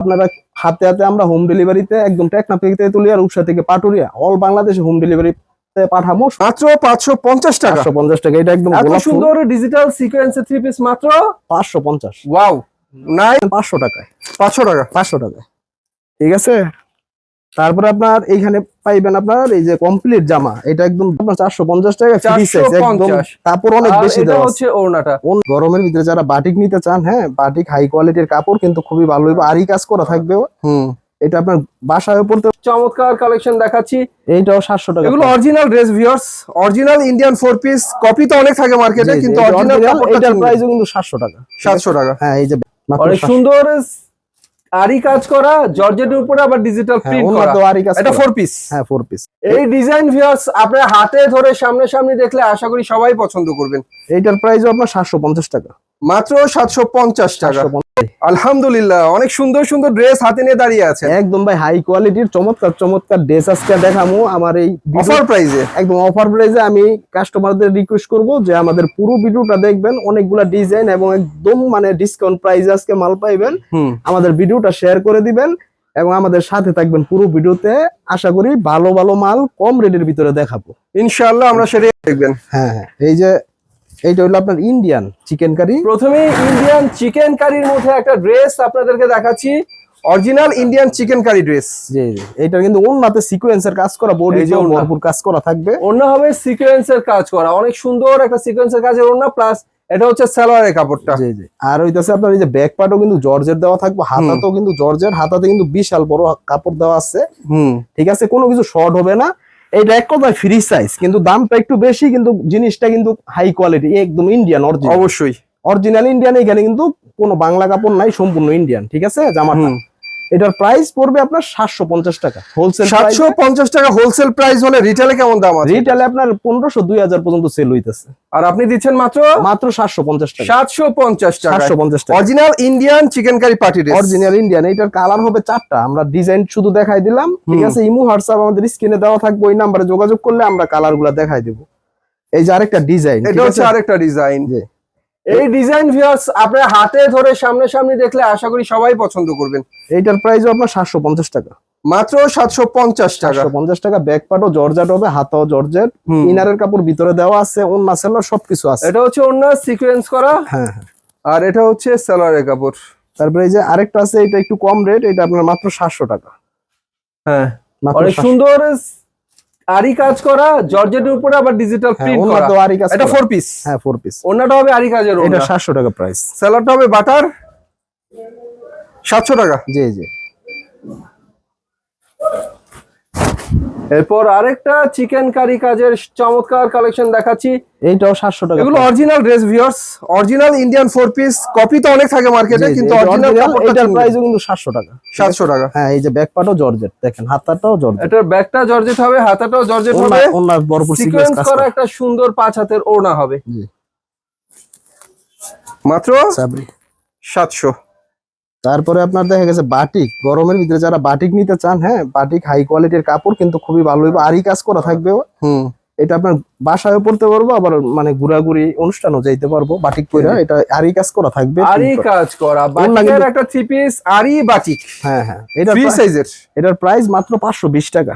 আপনারা হাতে হাতে আমরা হোম ডেলিভারিতে একদম টেকনা থেকে তুলিয়া রূপসা থেকে পাটুরিয়া অল বাংলাদেশে হোম ডেলিভারি পাঠামো। মাত্র পাঁচশো পঞ্চাশ টাকা। পাঁচশো পঞ্চাশ টাকা এটা একদম সুন্দর ডিজিটাল সিকোয়েন্সের থ্রি পিস মাত্র? পাঁচশো পঞ্চাশ। ওয়াও নাই পাঁচশো টাকায়। পাঁচশো টাকা পাঁচশো টাকায়। ঠিক আছে? তারপরে আপনার এইখানে পাইবেন আপনার এই যে কমপ্লিট জামা। এটা একদম আপনার চারশো পঞ্চাশ টাকা একদম কাপড় অনেক বেশি দেওয়া হচ্ছে ওড়নাটা। গরমের ভিতরে যারা বাটিক নিতে চান হ্যাঁ বাটিক হাই কোয়ালিটির কাপড় কিন্তু খুবই ভালো হইবে। আরই কাজ করা থাকবে হুম। এটা আপনার বাসায় পড়তে চমৎকার কালেকশন দেখাচ্ছি। এইটাও সাতশো টাকা এগুলো original dress viewers original Indian four piece copy তো অনেক থাকে মার্কেটে কিন্তু অরিজিনাল এটার প্রাইসও কিন্তু সাতশো টাকা। সাতশো টাকা। হ্যাঁ এই যে অনেক সুন্দর আরি কাজ করা জর্জেটের উপরে আবার ডিজিটাল হ্যাঁ, প্রিন্ট করা। কাজ এটা। ফোর পিস হ্যাঁ ফোর পিস এই ডিজাইন ভিউয়ার্স আপনার হাতে ধরে সামনে সামনে দেখলে আশা করি সবাই পছন্দ করবেন। এইটার প্রাইস আপনার সাতশো পঞ্চাশ টাকা। মাত্র সাতশো পঞ্চাশ টাকা। 750 আলহামদুলিল্লাহ অনেক সুন্দর সুন্দর ড্রেস হাতে নিয়ে দাঁড়িয়ে আছে একদম ভাই হাই কোয়ালিটির চমৎকার চমৎকার ড্রেস আজকে দেখামু। আমার এই অফার প্রাইজে একদম অফার প্রাইসে আমি কাস্টমারদের রিকোয়েস্ট করব যে আমাদের পুরো ভিডিওটা দেখবেন অনেকগুলা ডিজাইন এবং একদম মানে ডিসকাউন্ট প্রাইস আজকে মাল পাইবেন। আমাদের ভিডিওটা শেয়ার করে দিবেন এবং আমাদের সাথে থাকবেন পুরো ভিডিওতে আশা করি ভালো ভালো মাল কম রেটের ভিতরে দেখাবো। ইনশাআল্লাহ আমরা সেটাই দেখবেন। হ্যাঁ হ্যাঁ এই যে এইটা হলো আপনার ইন্ডিয়ান চিকেন কারি প্রথমে ইন্ডিয়ান চিকেন কারির মধ্যে একটা ড্রেস আপনাদেরকে দেখাচ্ছি। Original Indian chicken curry dress জি জি। এটা কিন্তু অন্যতে সিকোয়েন্সের কাজ করা বডি যে ভরপুর কাজ করা থাকবে। অন্য হবে সিকোয়েন্সের কাজ করা। অনেক সুন্দর একটা সিকোয়েন্সের কাজের অন্য প্লাস এটা হচ্ছে সালোয়ারের কাপড়টা। জি জি। আর হইতাছে আপনার এই যে ব্যাক পার্টও কিন্তু জর্জের দেওয়া থাকবে হাতাতেও কিন্তু জর্জের হাতাতে কিন্তু বিশাল বড় কাপড় দেওয়া আছে। হুম। ঠিক আছে কোনো কিছু শর্ট হবে না। এটা এক কথায় ফ্রি সাইজ কিন্তু দামটা একটু বেশি কিন্তু জিনিসটা কিন্তু হাই কোয়ালিটি একদম ইন্ডিয়ান অরিজিনাল অবশ্যই। অরিজিনাল ইন্ডিয়ান এখানে কিন্তু কোনো বাংলা কাপড় নাই সম্পূর্ণ ইন্ডিয়ান ঠিক আছে? জামাটা। এটার প্রাইস পড়বে আপনার সাতশো পঞ্চাশ টাকা। হোলসেল সাতশো পঞ্চাশ টাকা হোলসেল প্রাইস হলে রিটেলে কেমন দাম আছে? রিটেলে আপনার পনেরোশো দুই হাজার পর্যন্ত সেল হইতেছে। আর আপনি দিচ্ছেন মাত্র? মাত্র সাতশো পঞ্চাশ টাকা। সাতশো পঞ্চাশ টাকা। সাতশো পঞ্চাশ টাকা। Original Indian chicken curry party dress original Indian এটার কালার হবে চারটা। আমরা ডিজাইন শুধু দেখাই দিলাম। ঠিক আছে ইমু হোয়াটসঅ্যাপ আমাদের স্ক্রিনে দেওয়া থাকবে ওই নাম্বারে যোগাযোগ করলে আমরা কালারগুলা দেখাই দিব। এই যে আরেকটা ডিজাইন এটা হচ্ছে আরেকটা ডিজাইন জি। এই ডিজাইন ভিউয়ার্স আপনার হাতে ধরে সামনে সামনে দেখলে আশা করি সবাই পছন্দ করবেন। এইটার প্রাইস আপনার সাতশো পঞ্চাশ টাকা। মাত্র সাতশো পঞ্চাশ টাকা। সাতশো পঞ্চাশ টাকা ব্যাক পার্টও জর্জেট হবে হাতাও জর্জেট। ইনারের কাপড় ভিতরে দেওয়া আছে অন্য সেলার সবকিছু আছে। এটা হচ্ছে অন্য সিকোয়েন্স করা। হ্যাঁ হ্যাঁ। আর এটা হচ্ছে সালোয়ারের কাপড়। তারপরে এই যে আরেকটা আছে এটা একটু কম রেট এটা আপনার মাত্র সাতশো টাকা। হ্যাঁ। অনেক সুন্দর আরি কাজ করা জর্জেটের উপরে আবার ডিজিটাল হ্যাঁ, প্রিন্ট করা। তো আরি কাজ এটা করা। ফোর পিস হ্যাঁ 4 পিস ওনাটা হবে আরি কাজের এটা ওড়না। সাতশো টাকা প্রাইস স্যালাডটা হবে বাটার। সাতশো টাকা। জি জি। এরপর আরেকটা চিকেন কারি কাজের চমৎকার কালেকশন দেখাচ্ছি। এইটাও সাতশো টাকা এগুলো original dress viewers original Indian four piece copy তো অনেক থাকে মার্কেটে কিন্তু অরিজিনাল এটার প্রাইসও কিন্তু সাতশো টাকা। সাতশো টাকা। হ্যাঁ এই যে ব্যাক পার্টও জর্জেট দেখেন হাতাটাও জর্জেট এটার ব্যাকটা জর্জেট হবে হাতাটাও জর্জেট হবে। বরপুর সিকোয়েন্স করা একটা সুন্দর পাঁচ হাতের ওড়না হবে। মাত্র সাতশো। তারপরে আপনার দেখা গেছে বাটিক। গরমের ভিতরে যারা বাটিক নিতে চান হ্যাঁ বাটিক হাই কোয়ালিটির কাপড় কিন্তু খুবই ভালো হইবে। আরই কাজ করা থাকবে হুম। এটা আপনার বাসায় পড়তে পারব আবার মানে ঘোরাঘুরি অনুষ্ঠানও যাইতে পারব বাটিক কইরা এটা আরই কাজ করা থাকবে। আরি কাজ করা। বাটিকের একটা থ্রি পিস আরি বাটিক। হ্যাঁ হ্যাঁ। এটা ফ্রি সাইজের এটার প্রাইস মাত্র পাঁচশো বিশ টাকা।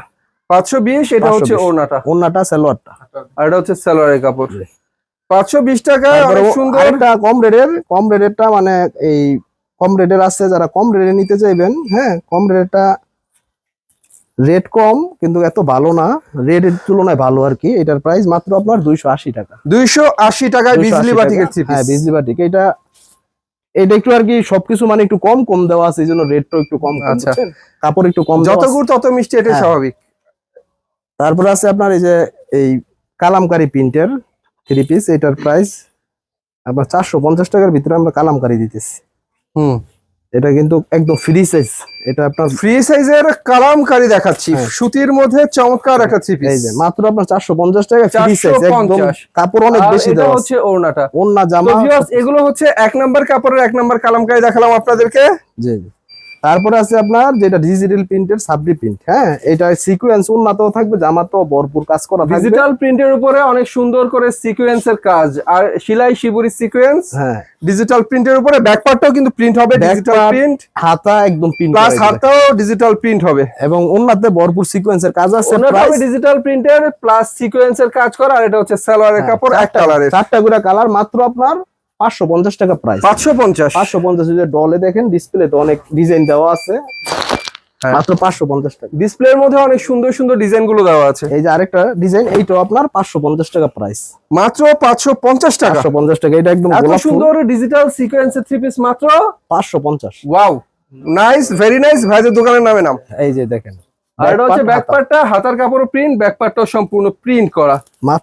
পাঁচশো বিশ এটা হচ্ছে 520 ওড়নাটা। সালোয়ারটা। আর এটা হচ্ছে সালোয়ারের কাপড়। পাঁচশো বিশ টাকায় তারপরে অনেক সুন্দর। আরেকটা কম রেটের কম রেটেরটা মানে এই রেটের আছে যারা কম রেটে নিতে চাইবেন হ্যাঁ কম রেটটা রেট কম কিন্তু এত ভালো না। রেটের তুলনায় ভালো আর কি। এটার প্রাইস মাত্র আপনার দুইশো আশি টাকা। দুইশো আশি টাকায় বিজলি। বাটিকের হ্যাঁ বিজলি বাটিক এটা এটা একটু আর কি সবকিছু মানে একটু কম কম দেওয়া আছে এই জন্য রেটটা একটু কম কম, আচ্ছা। কাপড় একটু কম যত গুড় তত মিষ্টি এটা হ্যাঁ। স্বাভাবিক। তারপরে আছে আপনার এই যে এই কালামকারি প্রিন্টের থ্রি পিস এটার প্রাইস আপনার চারশো পঞ্চাশ টাকার ভিতরে আমরা কালামকারি দিতেছি। হুম। এটা কিন্তু একদম ফ্রি সাইজ এটা আপনার ফ্রি সাইজের কালামকারি দেখাচ্ছি। হ্যাঁ। সুতির মধ্যে চমৎকার একটা থ্রি এই পিস যে মাত্র আপনার চারশো পঞ্চাশ টাকা ফ্রি সাইজ একদম কাপড় অনেক বেশি এটা দেওয়া আছে। হচ্ছে ওড়নাটা। ওড়না জামা। এগুলো হচ্ছে এক নাম্বার কাপড়ের এক নাম্বার কালামকারি দেখালাম আপনাদেরকে। জি। তারপরে আছে আপনার যেটা ডিজিটাল প্রিন্টের সাবরি প্রিন্ট হ্যাঁ? এটা সিকোয়েন্স উন্নত থাকবে জামা তো ভরপুর কাজ করা ডিজিটাল প্রিন্টের উপরে অনেক সুন্দর করে সিকোয়েন্সের কাজ। আর সেলাই শিবুরি সিকোয়েন্স হ্যাঁ। ডিজিটাল প্রিন্টের উপরে ব্যাকপার্টটাও কিন্তু প্রিন্ট হবে ডিজিটাল প্রিন্ট হাতা একদম প্রিন্ট প্লাস হাতটাও ডিজিটাল প্রিন্ট হবে। এবং উন্নতে ভরপুর সিকোয়েন্সের কাজ আছে price- ডিজিটাল প্রিন্টের প্লাস সিকোয়েন্সের কাজ করা আর এটা হচ্ছে সালোয়ারের হ্যাঁ, কাপড় এক কালারের চারটা করে কালার মাত্র আপনার পাঁচশো পঞ্চাশ টাকা প্রাইস পাঁচশো পঞ্চাশ? পাঁচশো পঞ্চাশ যদি ডলে দেখেন ডিসপ্লে তো অনেক ডিজাইন দেওয়া আছে। হ্যাঁ। মাত্র পাঁচশো পঞ্চাশ টাকা। ডিসপ্লের মধ্যে অনেক সুন্দর সুন্দর ডিজাইনগুলো দেওয়া আছে। এই যে আরেকটা ডিজাইন এইটাও আপনার পাঁচশো পঞ্চাশ টাকা প্রাইস মাত্র পাঁচশো পঞ্চাশ টাকা? পাঁচশো পঞ্চাশ টাকা এটা একদম সুন্দর ডিজিটাল সিকোয়েন্সের থ্রি পিস মাত্র? পাঁচশো পঞ্চাশ। ওয়াও নাইস ভেরি নাইস ভাইদের দোকানের নামে নাম। এই যে দেখেন আর এটা হচ্ছে Back part, ব্যাক পার্টটা হাতার কাপড় প্রিন্ট ব্যাক সম্পূর্ণ প্রিন্ট করা।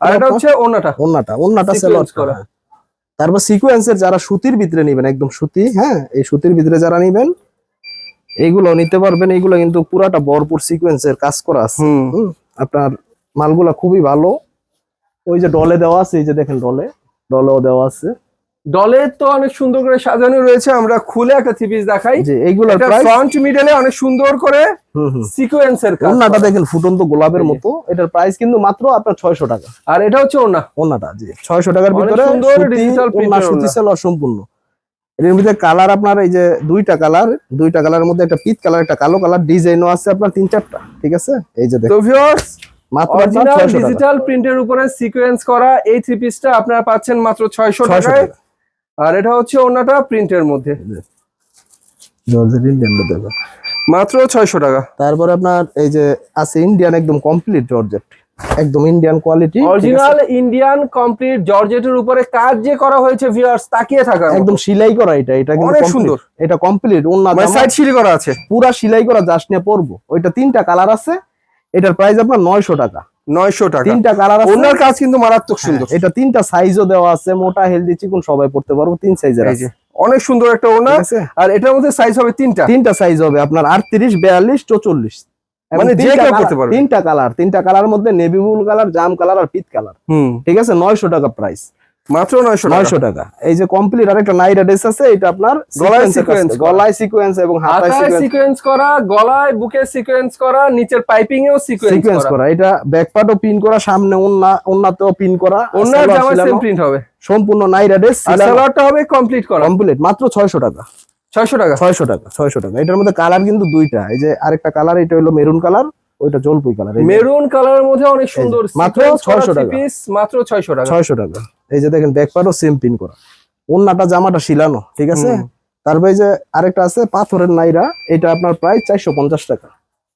আর এটা হচ্ছে ওনাটা ওন্নাটা ওন্নাটা Sequence করা। তারপর সিকুয়েন্সের যারা সুতির ভিতরে নেবেন একদম সুতি হ্যাঁ এই সুতির ভিতরে যারা নেবেন এইগুলো নিতে পারবেন। এইগুলো কিন্তু পুরাটা ভরপুর সিকুয়েন্সের কাজ করা আছে। হুম। হুম, আপনার মালগুলা খুবই ভালো। ওই যে ডলে দেওয়া আছে এই যে দেখেন ডলে ডলেও দেওয়া আছে। ডলের তো অনেক সুন্দর করে সাজানো রয়েছে আমরা খুলে একটা থ্রি পিস দেখাই। যে এইগুলোর ফ্রন্ট মিডলে অনেক সুন্দর করে হুম হুম। সিকোয়েন্সের কাজ ওন্নাটা করা। দেখেন ফুটন্ত গোলাপের মতো। এটার প্রাইস কিন্তু মাত্র আপনার ছয়শো টাকা। আর এটা হচ্ছে ওনা ওন্নাটা জি ছয়শো টাকার ভিতরে সুন্দর ওন্না, printed সুতি ওন্না। সেলোয়ার সম্পূর্ণ এর ভিতরে কালার আপনার এই যে দুইটা কালার দুইটা কালারের মধ্যে একটা পিচ কালার একটা কালো কালার ডিজাইনও আছে আপনার তিন চারটা ঠিক আছে? এই যে দেখেন। তো ভিউয়ার্স মাত্র 600। ডিজিটাল প্রিন্টের উপরে সিকোয়েন্স করা এই থ্রি পিসটা আপনারা পাচ্ছেন মাত্র ছয়শো 600 টাকায়। টাকা। আর এটা হচ্ছে ওনাটা প্রিন্টের মধ্যে। জর্জেট ইন্ডিয়ান দেখো মাত্র ছয়শো টাকা। তারপরে আপনার এই যে আছে ইন্ডিয়ান একদম কমপ্লিট জর্জেট একদম Indian quality original Indian complete জর্জেটের উপরে কাজ যে করা হয়েছে ভিউয়ার্স তাকিয়ে থাকার একদম সেলাই করা এটা এটা কিন্তু অনেক সুন্দর। এটা কমপ্লিট ওন্না মানে সাইড সিলি করা আছে। পুরা সেলাই করা জাস্ট নিয়ে পরবো। ওইটা তিনটা কালার আছে। এটার প্রাইস আপনার নয়শো টাকা। নয়শো টাকা। তিনটা কালার আছে। ওনার কাজ কিন্তু মারাত্মক সুন্দর। হ্যাঁ, এটা তিনটা সাইজও দেওয়া আছে মোটা হেলদি চিকুন সবাই পড়তে পারব তিন সাইজের আছে। অনেক সুন্দর একটা ওনা আছে? আর এটার মধ্যে সাইজ হবে তিনটা। তিনটা সাইজ হবে আপনার আটত্রিশ বিয়াল্লিশ চৌচল্লিশ। এবং মানে যে কেউ পারবে। তিনটা কালার তিনটা কালার মধ্যে নেভি ব্লু কালার জাম কালার আর পিট কালার হুম। ঠিক আছে? নয়শো টাকা প্রাইস মাত্র নয়শো টাকা। নয়শো টাকা। এই যে কমপ্লিট আর একটা নাইরা ড্রেস আছে এটা আপনার গলায়। করা। গলায় সিকোয়েন্স এবং হাতায় সিকোয়েন্স সিকোয়েন্স করা গলায় বুকে সিকোয়েন্স করা নিচের পাইপিং এও সিকোয়েন্স সিকোয়েন্স করা। এটা ব্যাকপার্টও পিন করা সামনে ওন্না ওন্নাতেও পিন করা। ওনার জামা সেম প্রিন্ট হবে। সম্পূর্ণ নাইরা ড্রেস সালোয়ারটা হবে কমপ্লিট করা। কমপ্লিট মাত্র ছয়শো টাকা। ছয়শো টাকা। ছয়শো টাকা ছয়শো টাকা। এটার মধ্যে কালার কিন্তু দুইটা। এই যে আরেকটা কালার এটা হলো মেরুন কালার ওইটা জলপুই কালার মেরুন কালারের মধ্যে অনেক সুন্দর মাত্র sequence 600 টাকা। piece, মাত্র ছয়শো টাকা। ছয়শো টাকা। এই যে দেখেন ব্যাকপারও সেম পিন করা। ওন্নাটা জামাটা শিলানো ঠিক আছে? তারপরে যে আরেকটা আছে পাথরের নাইরা। এটা আপনার প্রায় চারশো পঞ্চাশ টাকা।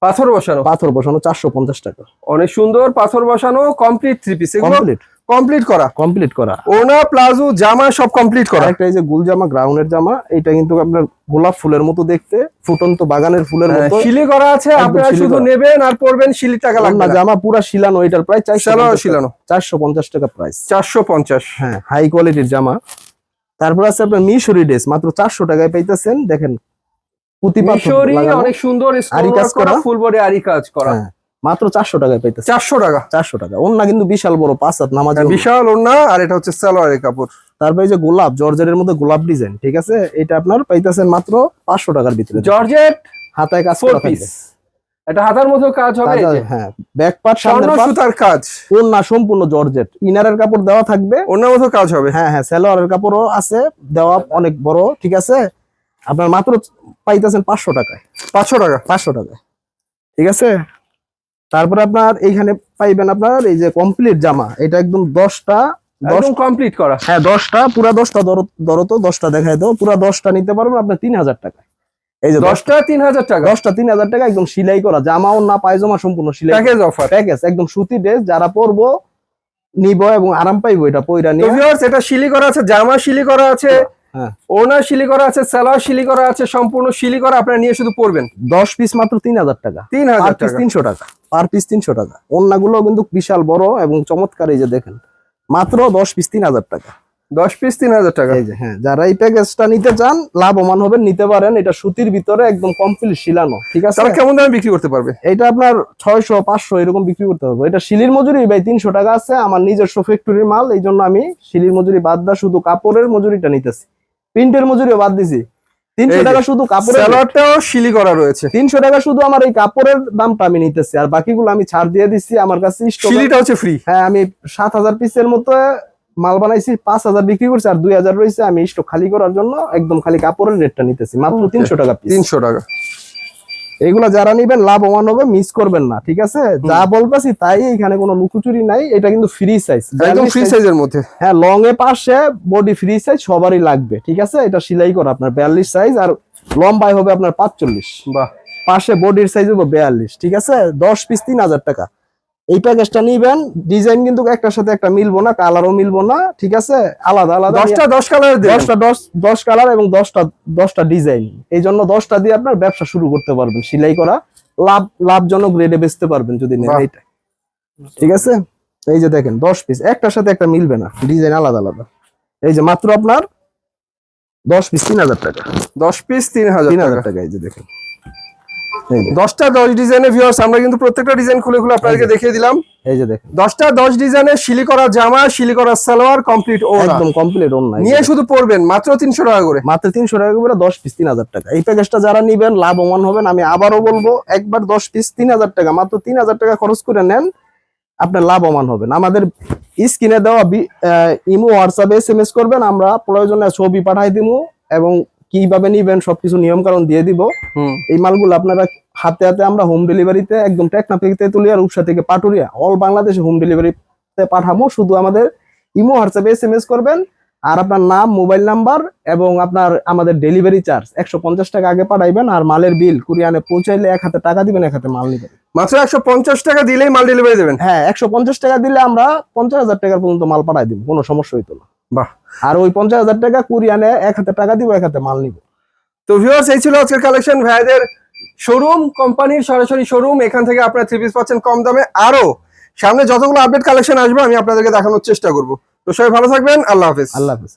পাথর বসানো? পাথর বসানো চারশো পঞ্চাশ টাকা। অনেক সুন্দর পাথর বসানো complete three piece complete complete করা। কমপ্লিট করা। ওনা প্লাজো জামা সব কমপ্লিট করা। একটা এই যে গুল জামা গ্রাউন্ডের জামা এটা কিন্তু আপনার গোলাপ ফুলের মতো দেখতে। ফুটন্ত বাগানের ফুলের হ্যাঁ, মতো। শিলি করা আছে আপনারা শুধু নেবেন আর পরবেন শিলি টাকা লাগবে না। জামা পুরা শিলানো এটার প্রায় চারশো সালোয়ার শিলানো। চারশো পঞ্চাশ টাকা প্রাইস চারশো পঞ্চাশ। হ্যাঁ হাই কোয়ালিটির জামা। তারপর আছে আপনার মিশরি ড্রেস মাত্র চারশো টাকায় পাইতেছেন। দেখেন পুঁতি পাথর মিশরি অনেক সুন্দর কাজ করা করা। ফুল বডি আরি কাজ করা। হ্যাঁ, মাত্র চারশো টাকায় পাইতেছেন চারশো টাকা। চারশো টাকা। অন্য কিন্তু বিশাল বড় পাঁচ হাত নামাজ হ্যাঁ, বিশাল ওনা আর এটা হচ্ছে সালোয়ারের কাপড়। তারপরে যে গোলাপ জর্জের মধ্যে গোলাপ ডিজাইন ঠিক আছে? এটা আপনার পাইতেছেন মাত্র পাঁচশো টাকার ভিতরে। জর্জেট হাতায় কাজ করা পিস এটা হাতার কাজ হবে হ্যাঁ ব্যাক পার্ট সামনের পার্ট সুতার কাজ। না সম্পূর্ণ জর্জেট। ইনারের কাপড় দেওয়া থাকবে। অন্য মতো কাজ হবে। হ্যাঁ হ্যাঁ সালোয়ারের কাপড়ও আছে দেওয়া অনেক বড় ঠিক আছে? আপনার মাত্র পাইতেছেন পাঁচশো টাকায়। পাঁচশো টাকা। পাঁচশো টাকায় ঠিক আছে? তারপরে আপনার এইখানে পাইবেন আপনার এই যে কমপ্লিট জামা। এটা একদম দশটা দশ কমপ্লিট করা। হ্যাঁ দশটা পুরা দশটা ধরো তো দশটা দেখাই দাও। পুরা দশটা নিতে পারবেন আপনার তিন হাজার টাকায় এই যে দশটা তিন হাজার টাকা। দশটা তিন হাজার টাকা একদম সিলাই করা। জামাও না পায়জামা সম্পূর্ণ সিলাই প্যাকেজ অফার প্যাকেজ একদম সুতি ড্রেস যারা পরবো নিব এবং আরাম পাইবো এটা পইরা নিয়ে। এটা শিলি করা আছে জামা শিলি করা আছে। ওনার শিলি করা আছে সালোয়ার শিলি করা আছে সম্পূর্ণ শিলি করা আপনারা নিয়ে শুধু পড়বেন দশ পিস মাত্র তিন হাজার টাকা। তিন হাজার পিস তিনশো টাকা। পার পিস তিনশো টাকা। অন্যগুলো কিন্তু বিশাল বড় এবং চমৎকার এই যে দেখেন। মাত্র দশ পিস তিন হাজার টাকা। দশ পিস তিন হাজার টাকা। এই যে হ্যাঁ যারা এই প্যাকেজটা নিতে চান লাভবান হবেন নিতে পারেন। এটা সুতির ভিতরে একদম কমপ্লিট শিলানো ঠিক আছে? তারা কেমন দামে বিক্রি করতে পারবে? এটা আপনার ছয়শো পাঁচশো এরকম বিক্রি করতে হবে এটা শিলির মজুরি ভাই তিনশো টাকা আছে। আমার নিজস্ব ফ্যাক্টরির মাল এই জন্য আমি শিলির মজুরি বাদ দা শুধু কাপড়ের মজুরিটা নিতেছি। প্রিন্টের মজুরিও বাদ দিছি। তিনশো টাকা শুধু কাপড়ের সালোয়ারটাও শিলি করা রয়েছে। তিনশো টাকা শুধু আমার এই কাপড়ের দামটা আমি নিতেছি আর বাকিগুলো আমি ছাড় দিয়ে দিচ্ছি আমার কাছে শিলিটা হচ্ছে ফ্রি হ্যাঁ আমি সাত হাজার পিসের মতো মাল বানাইছি পাঁচ হাজার বিক্রি করছি আর দুই হাজার রয়েছে আমি স্টক খালি করার জন্য একদম খালি কাপড়ের রেটটা নিতেছি মাত্র তিনশো টাকা তিনশো টাকা। এগুলা যারা নিবেন লাভবান হবে মিস করবেন না ঠিক আছে? যা বলতেছি তাই এখানে কোনো লুকুচুরি নাই এটা কিন্তু ফ্রি সাইজ একদম ফ্রি সাইজের মধ্যে। হ্যাঁ লং এ পাশে বডি ফ্রি সাইজ সবারই লাগবে ঠিক আছে? এটা সেলাই করা আপনার বিয়াল্লিশ সাইজ আর লম্বাই হবে আপনার পাঁচচল্লিশ। বাহ। পাশে বডির সাইজ হবে বিয়াল্লিশ ঠিক আছে? দশ পিস তিন হাজার টাকা। এই প্যাকেজটা নিবেন ডিজাইন কিন্তু একটার সাথে একটা মিলবো না কালারও মিলবো না ঠিক আছে? আলাদা আলাদা দশটা দশ কালার দশটা দশ দশ কালার এবং দশটা দশটা ডিজাইন এই জন্য দশটা দিয়ে আপনার ব্যবসা শুরু করতে পারবেন সেলাই করা। লাভ লাভজনক রেটে বেচতে পারবেন যদি নেন। এইটা। ঠিক আছে? এই যে দেখেন দশ পিস একটার সাথে একটা মিলবে না ডিজাইন আলাদা আলাদা। এই যে মাত্র আপনার দশ পিস তিন হাজার টাকা। দশ পিস তিন হাজার তিন হাজার টাকা এই যে দেখেন। দশটা দশ ডিজাইনের ভিউয়ার্স আমরা কিন্তু প্রত্যেকটা ডিজাইন খুলে খুলে আপনাদেরকে দেখিয়ে দিলাম। এই যে দেখেন। দশটা দশ ডিজাইনের শিলি করা জামা শিলি করা সালোয়ার কমপ্লিট ওরা একদম কমপ্লিট অন্য নিয়ে শুধু পড়বেন মাত্র তিনশো টাকা করে। মাত্র তিনশো টাকা করে দশ পিস তিন হাজার টাকা। এই প্যাকেজটা যারা নিবেন লাভবান হবেন। আমি আবারও বলব একবার দশ পিস তিন হাজার টাকা মাত্র তিন হাজার টাকা খরচ করে নেন আপনার লাভবান হবেন। আমাদের স্ক্রিনে দেওয়া ইমো হোয়াটসঅ্যাপে এস এম এস করবেন আমরা প্রয়োজনে ছবি পাঠাই দিব এবং কীভাবে নিবেন সবকিছু নিয়ম কারণ দিয়ে দিব। এই মালগুলো আপনারা হাতে হাতে আমরা হোম ডেলিভারিতে একদম টেকনা থেকে তেতুলিয়া রূপসা থেকে পাটুরিয়া অল বাংলাদেশে হোম ডেলিভারিতে পাঠাবো শুধু আমাদের ইমো হোয়াটসঅ্যাপে এস এম এস করবেন আর আপনার নাম মোবাইল নাম্বার এবং আপনার আমাদের ডেলিভারি চার্জ একশো পঞ্চাশ টাকা আগে পাঠাইবেন আর মালের বিল কুরিয়ানে পৌঁছাইলে এক হাতে টাকা দিবেন এক হাতে মাল নিবেন। মাত্র একশো পঞ্চাশ টাকা দিলেই মাল ডেলিভারি দেবেন? হ্যাঁ একশো পঞ্চাশ টাকা দিলে আমরা পঞ্চাশ হাজার টাকার পর্যন্ত মাল পাঠাই দিব কোনো সমস্যা হইতো না। বাহ। আর ওই পঞ্চাশ হাজার টাকা কুরিয়ানে এক হাতে টাকা দিব এক হাতে মাল নিব। তো ভিউয়ার্স এই ছিল আজকের কালেকশন ভাইদের শোরুম কোম্পানির সরাসরি শোরুম এখান থেকে আপনারা থ্রি পিস পাচ্ছেন কম দামে। আরও সামনে যতগুলো আপডেট কালেকশন আসবে আমি আপনাদেরকে দেখানোর চেষ্টা করব। তো সবাই ভালো থাকবেন আল্লাহ হাফিজ। আল্লাহ হাফিজ